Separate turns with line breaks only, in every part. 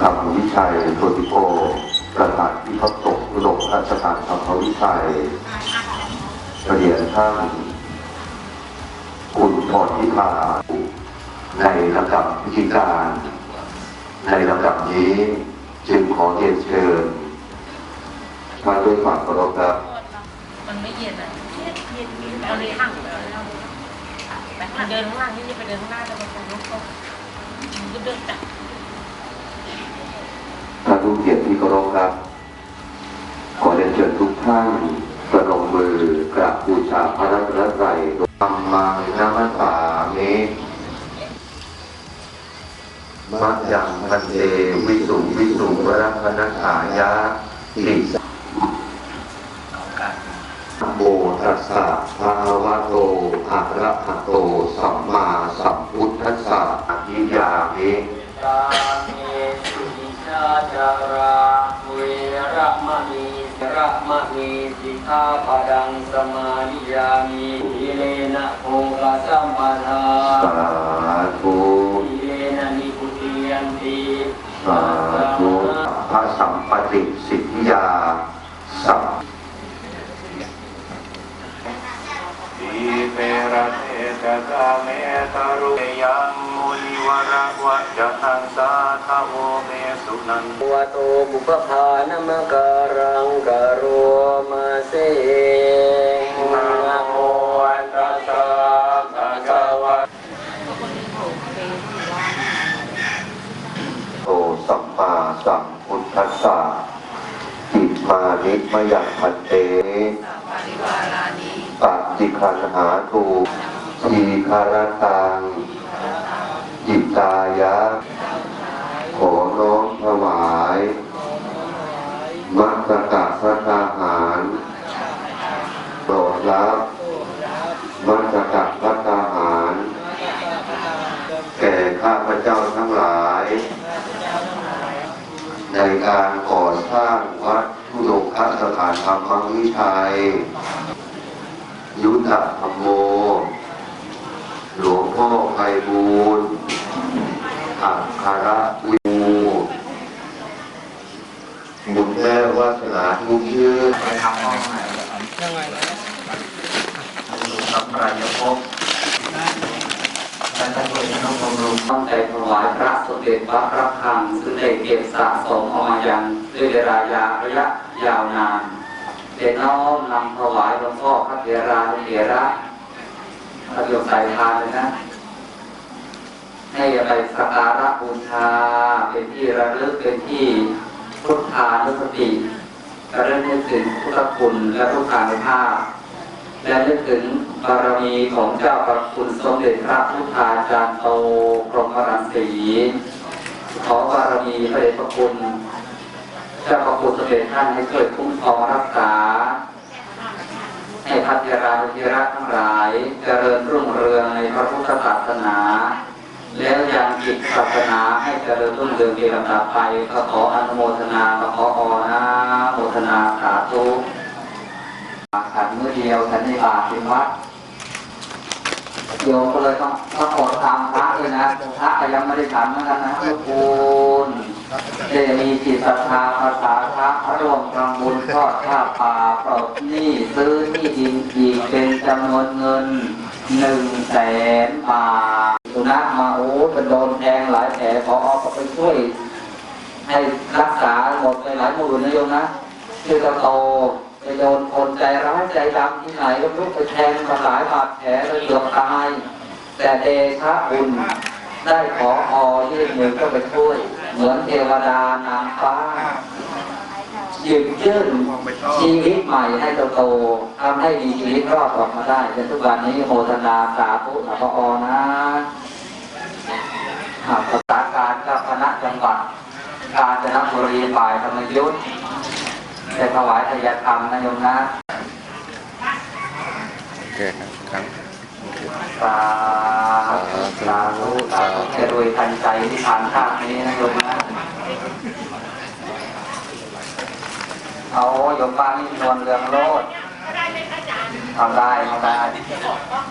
ธรรมวิชัยโทติโกประธานที่พักตกอุดมราชการธรรมวิชัยประเดียนท่านคุณพรทิพาในลำดับพิธีการ ในลำดับนี้จึงขอเรียนเชิญมาด้วยความเคารพครับ
มันไม่เย็นอะเย็นเย็นเย็นเอาเลยห่างไปแล้วไปเดินข้างล่างนี่ไปเดินข้างหน้าจะไปตรงนู้นก็มันก็เดินจับ
ท่านผู้เกียรติที่เครับ ขอเรียนเชิญทุกท่านประนมมือกราบบูชาพระรัตนตรัยธรรมังนามัสามิมัจยังพันเตวิสุวิสุวรพนัสายะติสโมตัสสะภะคะวะโตอะระหะโต สัมมาสัมพุทธัสสะอิยามิ
ตาเมสุวิชาจารา ระมะมีระมะมีสิกขาปดังสมาธิยามิอิเลนะโภคสัมปทา
สาธุ
อิเลนะนิพุติยันติ
สาธุพระสัมปติสิทธิยาสัม
ทีเประเทจกาเมตารุยังมุนิ วระวัจจังสาทโวเมสุนัน
วะโตบุปภานมการังกโรมาเส
นะโมตัสสะภะคะวะ
โตสัมมาสัมพุทธัสสะอิมานิมยังพันเตปฏิคันหาทูทีคารตังจิตายะ ขอน้อม ถวาย มัสกะพระทหารโปรดรับมัสกะพระทหาร แก่ข้าพเจ้าทั้งหลาย ในการก่อสร้างวัดทุดงคสถานธรรมวิชัย ยุทธธรรมโม หลวงพ่อไพบูลอัครวิ แม่วาสนาทุกชื่อ
ไปทำห้องไหนยังไงนะทำรายภพและท่านผู้ชมบำรุงตั้งใจถวายพระสมเด็จพระรับคังซึ่งได้เก็บสะสมเอามายังด้วยเวลายาระยะยาวนานเด็น้อมนำถวายหลวงพ่อพระเถราเถระพระโยมใส่ทานเลยนะให้ไปสักการะบูชาเป็นที่ระลึกเป็นที่ พุทธานุสติระลึกนึกถึงพุทธคุณและพุทธานุภาพ และนึกถึงบารมีของเจ้าประคุณสมเด็จพระพุทธาจารย์โตกรมรังสีขอบารมีพระเดชพระคุณเจ้าประคุณสมเด็จท่านให้ช่วยคุ้มครองรักษาให้พัฒนานุทิระทั้งหลาย เจริญรุ่งเรืองในพระพุทธศาสนา แล้วยังจิตศาสนาให้เจริญรุ่งเรืองในลำดับไปก็ขออนุโมทนาขอออนะโมทนาสาธุฉันเมื่อเดียวฉันในบาทเป็นวัดโยมก็เลยต้องต้องขอตามพระด้วยนะพระก็ยังไม่ได้ฉันเหมือนกันนะทุกคนได้มีจิตศรัทธาภาษาพระร่วมทำบุญทอดผ้าป่าปลดหนี้ซื้อที่ดินอีกเป็นจำนวนเงินหนึ่งแสนบาท นัขมาโอ้เป็นโดนแทงหลายแผลพอก็ไปช่วย ให้รักษาหมดไปหลายหมื่นนะโยมนะชื่อตะโตไปโดนคนใจร้ายใจดำที่ไหนก็ลุกไปแทงมาหลายบาดแผลเลยเกือบตาย แต่เดชะบุญได้ขออยื่นมือก็ไปช่วย เหมือนเทวดานางฟ้า ยิบยื่นชีวิตใหม่ให้โตๆทำให้มีชีวิตรอดออกมาได้จนทุกวันนี้โมทนาสาธุนะพออนะหากประสานการเจ้าคณะจังหวัดกาญจนบุรีฝ่ายธรรมยุทธ์จะถวายทายธรรมนะโยมนะ
โอเคครับ
สาธุสาธุสาธุจะรวยทันใจที่ผ่านชาตินี้นะโยมนะ เอาโยมบ้านนี่นวลเรืองโลดทำได้ทำได้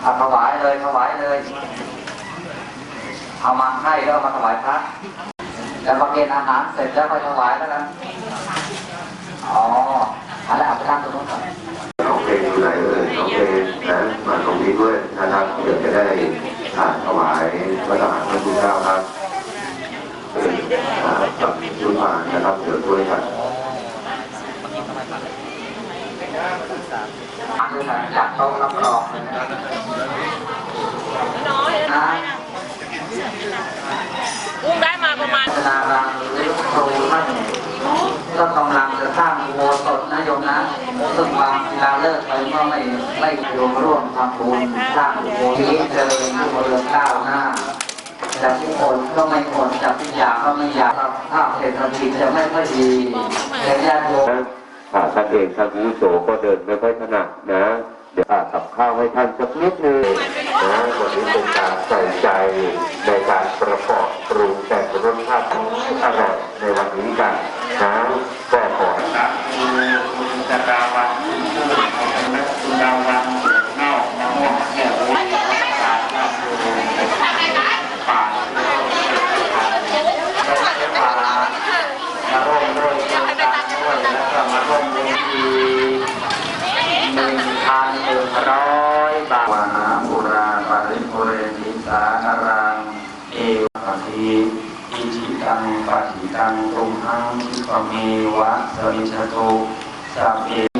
เอาถวายเลยถวายเลย เอามาให้แล้วเอามาถวายพระแล้วมาเกณฑ์อาหารเสร็จแล้วค่อยถวายแล้วกันอ๋อเอาละเอาไปตั้งตรงนู้นก่อน
น้องเพลงอยู่ไหนเอ่ยน้องเพลงนะมาตรงนี้ด้วยนะครับเดี๋ยวจะได้อ่านถวายพระทหารพระคุณเจ้าครับเอออ่ากับชุดมานะครับเดี๋ยวช่วยกัน
จัดโต๊ะรับรองเลยนะครับ
น้อยน้อยนะอุ้มได้มาประมาณ
นารามหรือครูท่านก็กำลังจะสร้างโบสถนะโยมนะซึ่งบางเวลาเลิกไปก็ไม่ไม่โยมร่วมทำบุญสร้างโบสถนี้เจริญรุ่งเรืองก้าวหน้าแต่ทุกคนก็ไม่ควรจะพิยากก็ไม่อยากภาพเศรษฐกิจจะไม่ค่อยดีแต่ญาติโยม
นะอ่า ท่านเองท่านผู้โสก็เดินไม่ค่อยถนัดนะ เดี๋ยวอากับข้าวให้ท่านสักนิดนึงนะวันนี้เป็นการใส่ใจในการประกอบปรุงแต่งรสชาติอร่อยในวันนี้กันนะก็ขอ
นะคุณจะดาวันชื่อของนักคุณดาวันเน่าเน่าเนี่ยเลยป่าป่าป่า
มาร่วมด้วยช่วยกันด้วยแล้วก็มาร่วมบุญทีหนึ่งพันหนึ่งร้อยบาทวานาปุราปาริปุเรนิสาคารัง เอวปฏิอิจิตังปฏิตังตุมหังคิปะเมวะสมิชตุ สั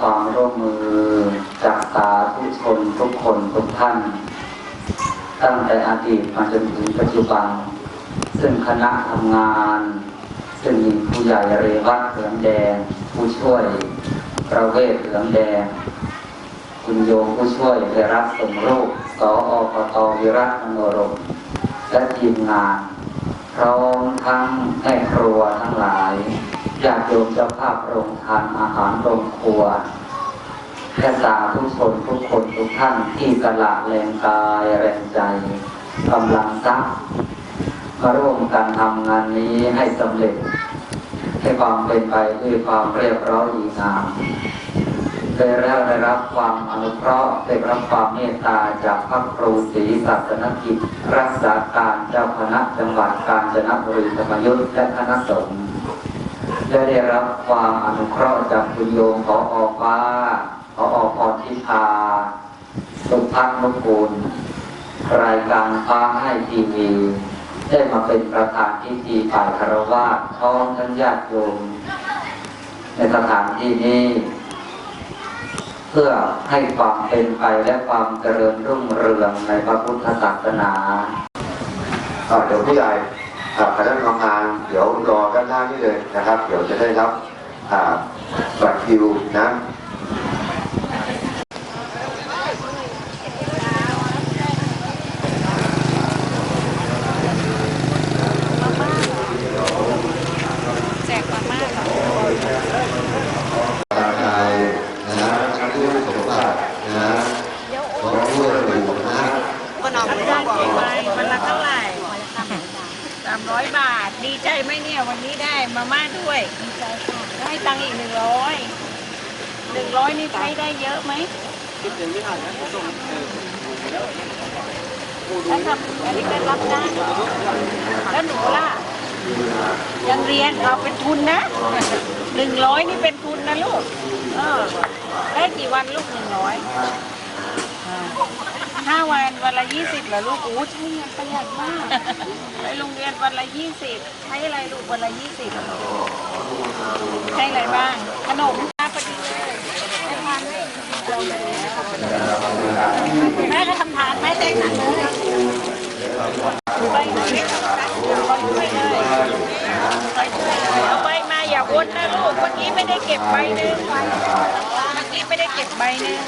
ความร่วมมือจากสาธุชนทุกคนทุกท่าน ตั้งแต่อดีตมาจนถึงปัจจุบัน ซึ่งคณะทำงาน ซึ่งมีผู้ใหญ่เรวัตเหลืองแดง ผู้ช่วยประเวศเหลืองแดง คุณโยมผู้ช่วยเวรัตสมรูปสออปตวิรัตมโนรมและทีมงานพร้อมทั้งแม่ครัวทั้งหลาย ญาติโยมเจ้าภาพโรงทานอาหารโรงครัวและสาธุกชนทุกคนทุกท่านที่สละแรงกายแรงใจกำลังทรัพย์มาร่วมกันทำงานนี้ให้สำเร็จ ให้ความเป็นไปด้วยความเรียบร้อยดีงามได้แล้วได้รับความอนุเคราะห์ได้รับความเมตตาจากพระครูศรีศาสนกิจ รักษาการเจ้าคณะจังหวัดกาญจนบุรีธรรมยุทธ์และคณะสงฆ์ และได้รับความอนุเคราะห์จากคุณโยมขออฟ้าขออพรทิพาสุพัฒนุกูล รายการฟ้าให้ทีวีได้มาเป็นประธานพิธีฝ่ายคารวะพร้อมทั้งญาติโยมในสถานที่นี้ เพื่อให้ความเป็นไปและความเจริญรุ่งเรืองในพระพุทธศาสนา
อ่าเดี๋ยวผู้ใหญ่ คณะทำงานเดี๋ยวรอด้านหน้านี่เลยนะครับ เดี๋ยวจะได้รับบัตรคิวนะ
แจกมาม่าค่ะ
ตาไทยนะฮะผู้สมบัตินะฮะของผู้ถูกนะ
ก็นอนไม่ได้กี่ใบวันละเท่าไหร่สามร้อยบาท ดีใจไหมเนี่ยวันนี้ได้มาม่าด้วยดีใจค่ะได้ตังค์อีกหนึ่งร้อยหนึ่งร้อยนี่ ใช้ได้เยอะไหมแล้วทำอันนี้ก็รับได้แล้วหนูล่ะ ยังเรียนเอาเป็นทุนนะหนึ่งร้อยนี่เป็นทุนนะลูก เออ ได้กี่วันลูกหนึ่งร้อยห้าวันวันละยี่สิบเหรอลูกโอ้ใช้เงินประหยัดมากไปโรงเรียนวันละยี่สิบใช้อะไรลูกวันละยี่สิบใช้อะไรบ้าง ขนม เอาไปมาอย่าวนนะลูกเมื่อกี้ไม่ได้เก็บใบหนึ่งเมื่อกี้ไม่ได้เก็บใบหนึ่ง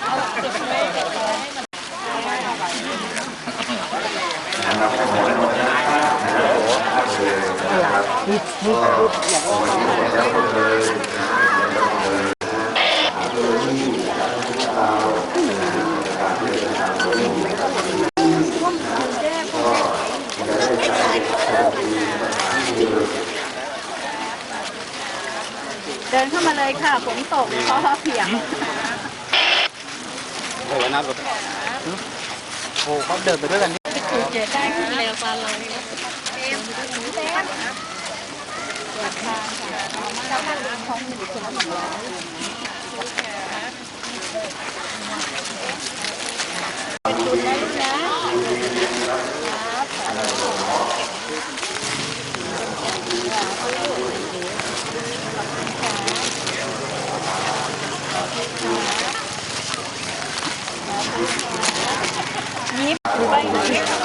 เอาเก็บเลยเก็บเลยให้มัน
นะครับขอให้หมดนะครับนะครับก็วันนี้หมดแล้วหมดเลยนะหมดแล้วหมดเลยนะโดยที่เราการที่จะทำนี้ก็จะได้ใช้ที่
เดินเข้ามาเลยค่ะฝนตกเพราะเพียง
โอ้โหน้ำรถโอ้เขาเดินไปด้วยกันนี่
ถูเจได้ขึ้นเร็วตอนเราเป็นบุญนะลูกนะยิ้มไป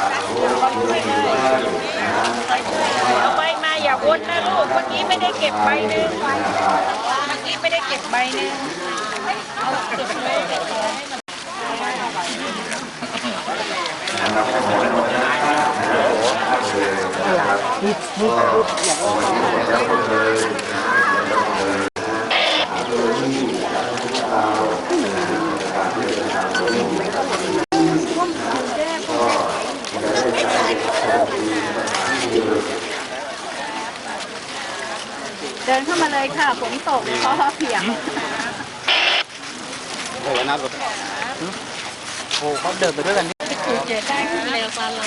เอาไปมาอย่าวนนะลูกเมื่อกี้ไม่ได้เก็บใบหนึ่งเมื่อกี้ไม่ได้เก็บใบหนึ่งเอาเก็บเลยเก็บเลยให้มัน
นะครับขอให้หมดนะครับนะครับก็วันนี้หมดแล้วหมดเลยนะหมดะโดยที่เราการที่จะทำนี้ก็จะได้ใช้ที่
เดินเข้ามาเลยค่ะฝนตกเพราะเพียง
โอ้โหน้ำรถโอ้โหเขาเดินไปด้วยกันนี่
ถูกเจอได้ขึ้นเร็วตอนเรา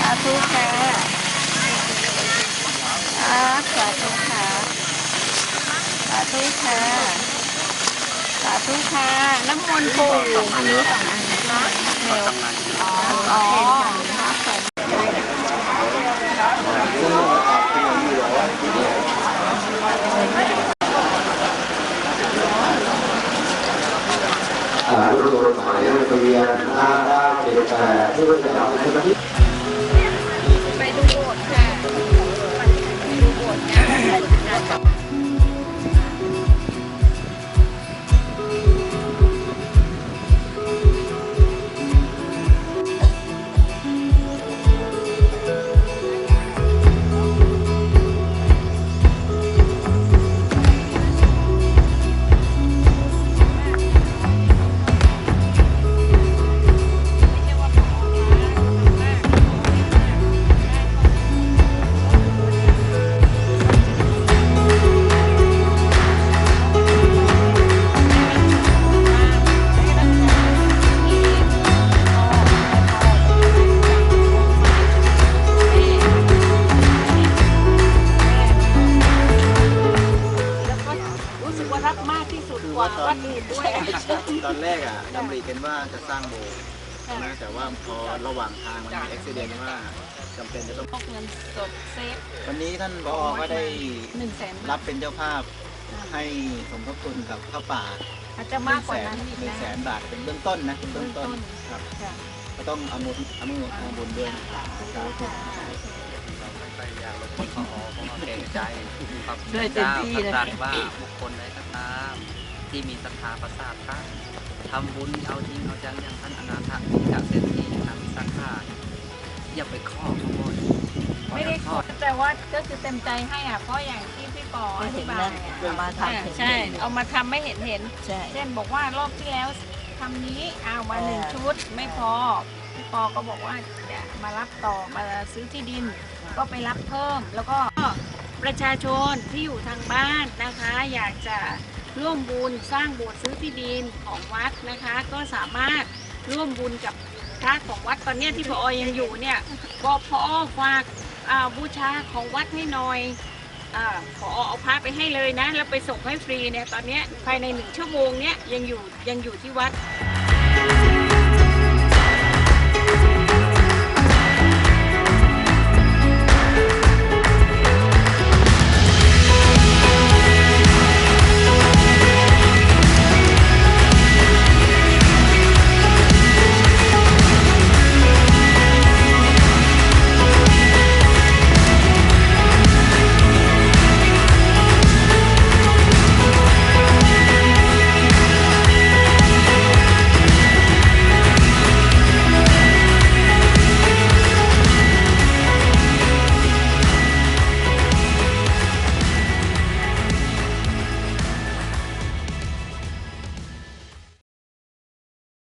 สาธุค่ะอาสาธุค่ะสาธุค่ะสาธุค่ะ น้ำมนต์ปู่อันนี้สองอันนะเร็วอ๋ออ๋อ
อ่ารถรถหมายเลขทะเบียนห้าเก้าเจ็ดแปดที่เป็นสาวเป็นที่ะ
ดำ
ริกันว่าจะสร้างโบสถ์ใช่ไหมแต่ว่าพอระหว่างทางมันมีอุบิเหตุว่าจำเป็นจะต้อง
พกเงินสดเซฟ
วันนี้ท่านผอก็ได้
หนึ่งแสน
รับเป็นเจ้าภาพให้สมทบทุนกับข้าวป่า
อาจจะมากกว่านั้นอีก
หนึ่ง
นะ
แสนบาทเป็นเบื้องต้นนะเป็นเบื้องต้น
เบื้องต้น
ครับ
ค่ะ
ก็ต้องเอามุนเอามือเอาบุญด้วยนะครับ
ช่วยเต็มที่เลย
ตรัสว่าบุคคลใดก็ตามที่มีศรัทธาประสาทท่าน ทำบุญเอาจริงเอาจังอย่างท่านอนาถจากเศรษฐีนำสังฆาอย่าไปข้อขโมย
ไม่ได้ขอแต่ว่าก็คือเต็มใจให้อะเพราะอย่างที่พี่ปออธิบายอะ
เอามาทำเห็น
ใช่เอามาทำไม่เห็นเห็น
ใช่
เช่นบอกว่ารอบที่แล้วทำนี้เอามาหนึ่งชุดไม่พอพี่ปอก็บอกว่าจะมารับต่อมาซื้อที่ดิน ก็ไปรับเพิ่มแล้วก็ประชาชนที่อยู่ทางบ้านนะคะ อยากจะ ร่วมบุญสร้างโบสถ์ซื้อที่ดินของวัดนะคะ ก็สามารถร่วมบุญกับพระของวัดตอนเนี้ยที่พอยังอยู่เนี่ยก็พอฝากอ่าบูชาของวัดให้หน่อยอาขอเอาพระไปให้เลยนะ แล้วไปส่งให้ฟรีเนี่ยตอนเนี้ยภายในหนึ่งชั่วโมงเนี้ยยังอยู่ยังอยู่ที่วัด